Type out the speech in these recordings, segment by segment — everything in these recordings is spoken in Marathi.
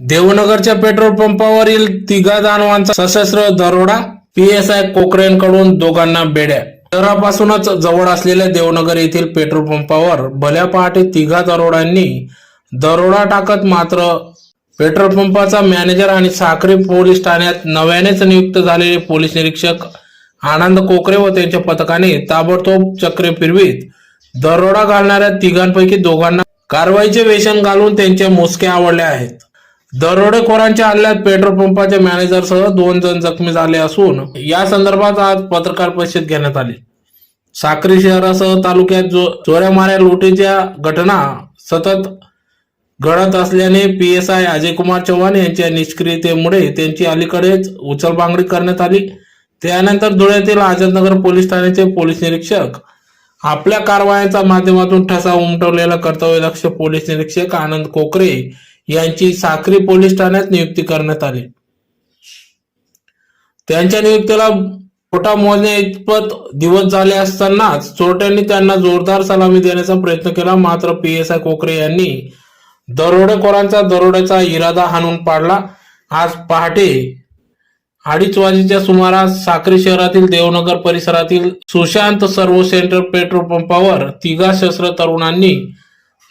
देवनगरच्या पेट्रोल पंपावरील तिघा दानवांचा सशस्त्र दरोडा पीएसआय कोकरेंकडून दोघांना बेड्या. शहरापासूनच जवळ असलेल्या देवनगर येथील पेट्रोल पंपावर भल्या पहाटे तिघा दरोडांनी दरोडा टाकत मात्र पेट्रोल पंपाचा मॅनेजर आणि साखरे पोलीस ठाण्यात नव्यानेच नियुक्त झालेले पोलीस निरीक्षक आनंद कोकरे व त्यांच्या पथकाने ताबडतोब चक्रे फिरवीत दरोडा घालणाऱ्या तिघांपैकी दोघांना कारवाईचे वेशन घालून त्यांच्या मोजके आवडले आहेत. दरोडेखोरांच्या हल्ल्यात पेट्रोल पंपाच्या मॅनेजरसह दोन जण जखमी झाले असून या संदर्भात आज पत्रकार परिषद घेण्यात आली. साक्री शहरासह तालुक्यात जो चोऱ्या माऱ्या लुटीच्या घटना सतत घडत असल्याने P S I Ajaykumar Chavan यांच्या निष्क्रियतेमुळे त्यांची अलीकडेच उचलबांगडी करण्यात आली. त्यानंतर धुळ्यातील आझादनगर पोलीस ठाण्याचे पोलीस निरीक्षक आपल्या कारवायांच्या माध्यमातून ठसा उमटवलेला कर्तव्यदक्ष पोलीस निरीक्षक आनंद कोकरे यांची साक्री पोलीस ठाण्यात नियुक्ती करण्यात आली. त्यांच्या नियुक्तीला पोटा मोजण्या इतपत दिवस झाले असतानाच चोरट्यांनी त्यांना जोरदार सलामी देण्याचा प्रयत्न केला. मात्र पी एस आय कोकरे यांनी दरोडेखोरांचा दरोड्याचा इरादा हाणून पाडला. आज पहाटे अडीच वाजेच्या सुमारास साक्री शहरातील देवनगर परिसरातील सुशांत सर्वो सेंटर पेट्रोल पंपावर तिघा शस्त्र तरुणांनी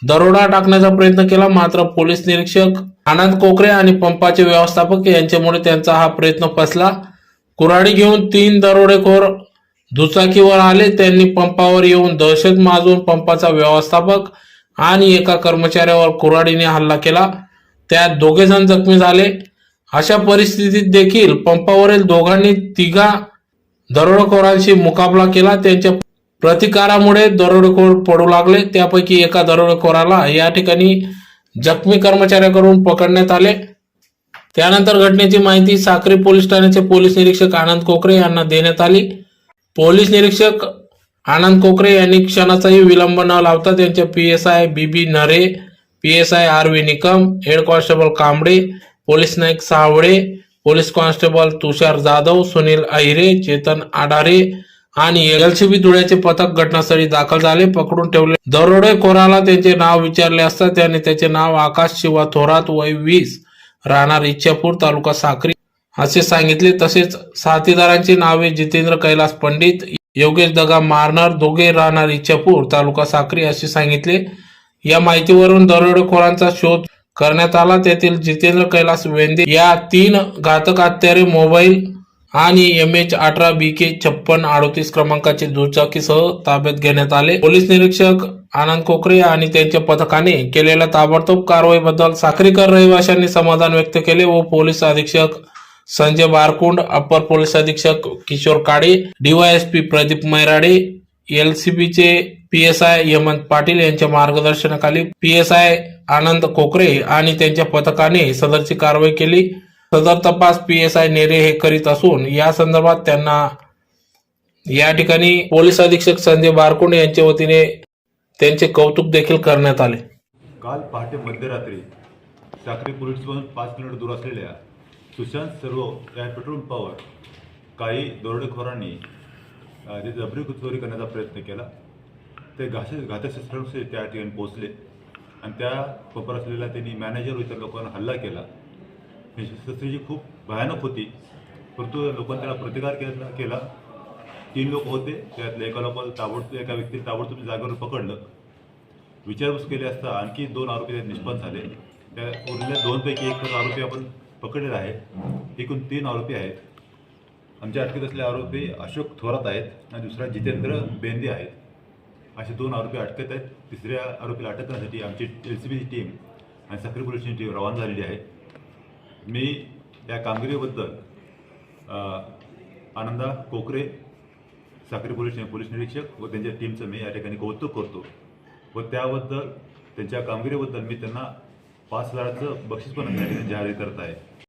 दरोडा टाकण्याचा प्रयत्न केला मात्र पोलीस निरीक्षक आनंद कोकरे आणि पंपाचे व्यवस्थापक यांच्यामुळे त्यांचा हा प्रयत्न फसला. कुऱ्हाडी घेऊन तीन दरोडेखोर दुचाकीवर आले. त्यांनी पंपावर येऊन दहशत माजून पंपाचा व्यवस्थापक आणि एका कर्मचाऱ्यावर कुऱ्हाडीने हल्ला केला. त्यात दोघे जण जखमी झाले. अशा परिस्थितीत देखील पंपावरील दोघांनी तिघा दरोडेखोरांशी मुकाबला केला. त्यांच्या प्रतिकारामुळे दरोडेखोर पडू लागले. त्यापैकी एका दरोडेखोराला या ठिकाणी जखमी कर्मचाऱ्याकडून पकडण्यात आले. त्यानंतर घटनेची माहिती साक्री पोलीस ठाण्याचे पोलीस निरीक्षक आनंद कोकरे यांना देण्यात आली. पोलीस निरीक्षक आनंद कोकरे यांनी क्षणाचाही विलंब न लावता त्यांच्या P S I B B Nare P S I R V Nikam head constable Kamble police Naik Savale police constable Tushar Jadhav Sunil Ahire Chetan Adare आणि एलसीबी धुळ्याचे पथक घटनास्थळी दाखल झाले. पकडून ठेवले. दरोडेखोराला त्यांचे नाव विचारले असता त्याने त्याचे नाव आकाश शिवा थोरात वय वीस राहणार इच्छापूर तालुका साक्री असे सांगितले. तसेच साथीदारांची नावे जितेंद्र कैलास पंडित योगेश दगा मारणार दोघे राहणार इच्छापूर तालुका साक्री असे सांगितले. या माहितीवरून दरोडेखोरांचा शोध करण्यात आला. त्यातील जितेंद्र कैलास वेंदे या तीन घातक हत्यारे मोबाईल आणि एम एच अठरा बी के छप्पन अडोतीस क्रमांकाचे दुचाकीसह ताब्यात घेण्यात आले. पोलीस निरीक्षक आनंद कोकरे आणि त्यांच्या पथकाने केलेल्या ताबडतोब कारवाईबद्दल साखरीकर रहिवाशांनी समाधान व्यक्त केले व पोलीस अधीक्षक संजय बारकुंड अप्पर पोलीस अधीक्षक Kishor Kale DYSP Pradeep Mairade L C बीचे P S I Yamant Patil यांच्या मार्गदर्शनाखाली पी एस आय आनंद कोकरे आणि त्यांच्या पथकाने सदरची कारवाई केली. सदर तपास पी एस आय नेरे हे करीत असून या संदर्भात त्यांना या ठिकाणी पोलीस अधीक्षक संजय बारकुंडे यांच्या वतीने त्यांचे कौतुक देखील करण्यात आले. काल पहाटे मध्यरात्री साखरे पोलीसपासून पाच किलोमीटर दूर असलेल्या सुशांत सर्व या पेट्रोल पंपावर काही दरोडेखोरांनी जे ते जबरी चोरी करण्याचा प्रयत्न केला ते घासे घातशस्त्रांशी त्या ठिकाणी पोहोचले आणि त्या पंपावर असलेल्या त्यांनी मॅनेजर इतर लोकांना हल्ला केला. ही खूप भयानक होती परंतु लोकांनी त्याला प्रतिकार केला केला. तीन लोक होते त्यातल्या एका लोकांना ताबडतोब एका व्यक्ती ताबडतोब जागेवर पकडलं. विचारपूस केली असता आणखी दोन आरोपी त्यात निष्पन्न झाले. त्या उरलेल्या दोनपैकी एक आरोपी आपण पकडलेला आहे. एकूण तीन आरोपी आहेत. आमच्या अटकेत असलेले आरोपी अशोक थोरात आहेत आणि दुसरा जितेंद्र बेंदे आहेत. असे दोन आरोपी अटकेत आहेत. तिसऱ्या आरोपीला अटक करण्यासाठी आमची एल सी बीची टीम आणि साखरी पोलिसची टीम रवाना झालेली आहे. मी या कामगिरीबद्दल आनंदा कोकरे साखरे पोलीस पोलीस निरीक्षक व त्यांच्या टीमचं मी या ठिकाणी कौतुक करतो व त्याबद्दल त्यांच्या कामगिरीबद्दल मी त्यांना पाच हजाराचं बक्षीस पण या ठिकाणी जाहीर करत आहे.